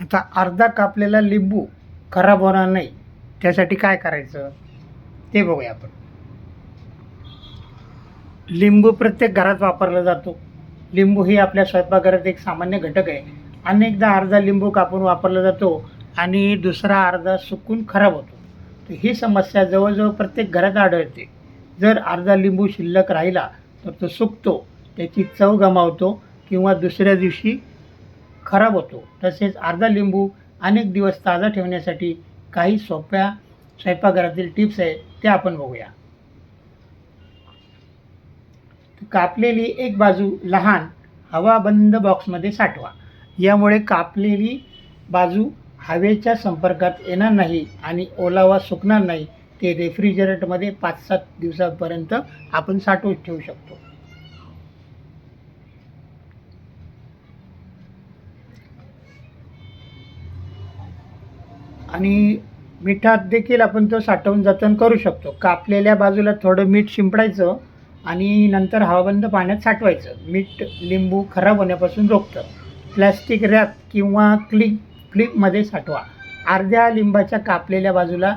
आता अर्धा कापलेला लिंबू खराब होणार नाही. त्यासाठी काय करायचं? ते बघूया आपण. लिंबू प्रत्येक घरात वापरला जातो. लिंबू ही आपल्या स्वयंपाकघरात एक सामान्य घटक आहे. अनेकदा अर्धा लिंबू कापून वापरला जातो आणि दुसरा अर्धा सुकून खराब होतो. तर ही समस्या जवळजवळ प्रत्येक घरात आढळते. जर अर्धा लिंबू शिल्लक राहिला तर तो सुकतो त्याची चव गमावतो किंवा दुसऱ्या दिवशी खराब होतो. तसेच अर्धा लिंबू अनेक दिवस ताजा ठेवण्यासाठी काही सोप्या स्वयंपाकघरातील टिप्स आहेत त्या आपण बघूया. कापलेली एक बाजू लहान हवाबंद बॉक्समध्ये साठवा. यामुळे कापलेली बाजू हवेच्या संपर्कात येणार नाही आणि ओलावा सुकणार नाही. ते रेफ्रिजरेटरमध्ये पाच सात दिवसापर्यंत आपण साठवून ठेवू शकतो. आणि मिठात देखील आपण तो साठवून जतन करू शकतो. कापलेल्या बाजूला थोडं मीठ शिंपडायचं आणि नंतर हवाबंद पाण्यात साठवायचं. मीठ लिंबू खराब होण्यापासून रोखतं. प्लॅस्टिक रॅप किंवा क्लिक क्लिपमध्ये साठवा. अर्ध्या लिंबाच्या कापलेल्या बाजूला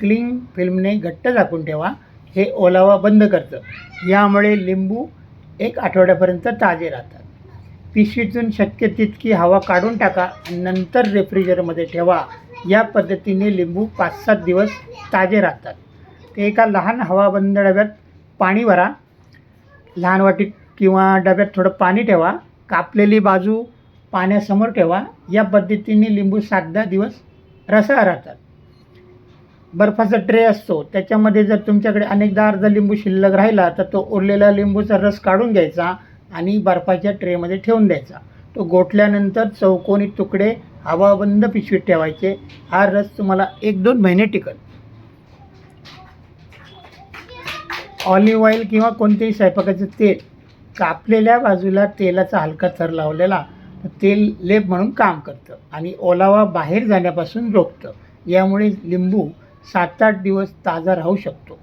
क्लिंग फिल्मने घट्ट झाकून ठेवा. हे ओलावा बंद करतं. यामुळे लिंबू एक आठवड्यापर्यंत ताजे राहतात. पिशवीतून शक्य तितकी हवा काढून टाका आणि नंतर रेफ्रिजरमध्ये ठेवा. या पद्धतीने लिंबू पाच सात दिवस ताजे राहतात. ते एका लहान हवाबंद डब्यात पाणी भरा. लहान वाटीत किंवा डब्यात थोडं पाणी ठेवा. कापलेली बाजू पाण्यासमोर ठेवा. या पद्धतीने लिंबू सात दहा दिवस रसाळ राहतात. बर्फाचा ट्रे असतो. त्याच्यामध्ये जर तुमच्याकडे अनेकदा अर्धा लिंबू शिल्लक राहिला तर तो उरलेला लिंबूचा रस काढून घ्यायचा आणि बर्फाच्या ट्रेमध्ये ठेवून द्यायचा. तो गोठल्यानंतर चौकोनी तुकडे हवाबंद पिशवीत ठेवायचे. हा रस तुम्हाला एक दोन महिने टिकल. ऑलिव्ह ऑइल किंवा कोणतेही स्वयंपाकाचं तेल कापलेल्या बाजूला तेलाचा हलका थर लावलेला तेल लेप म्हणून काम करतं आणि ओलावा बाहेर जाण्यापासून रोखतं. यामुळे लिंबू सात आठ दिवस ताजा राहू शकतो.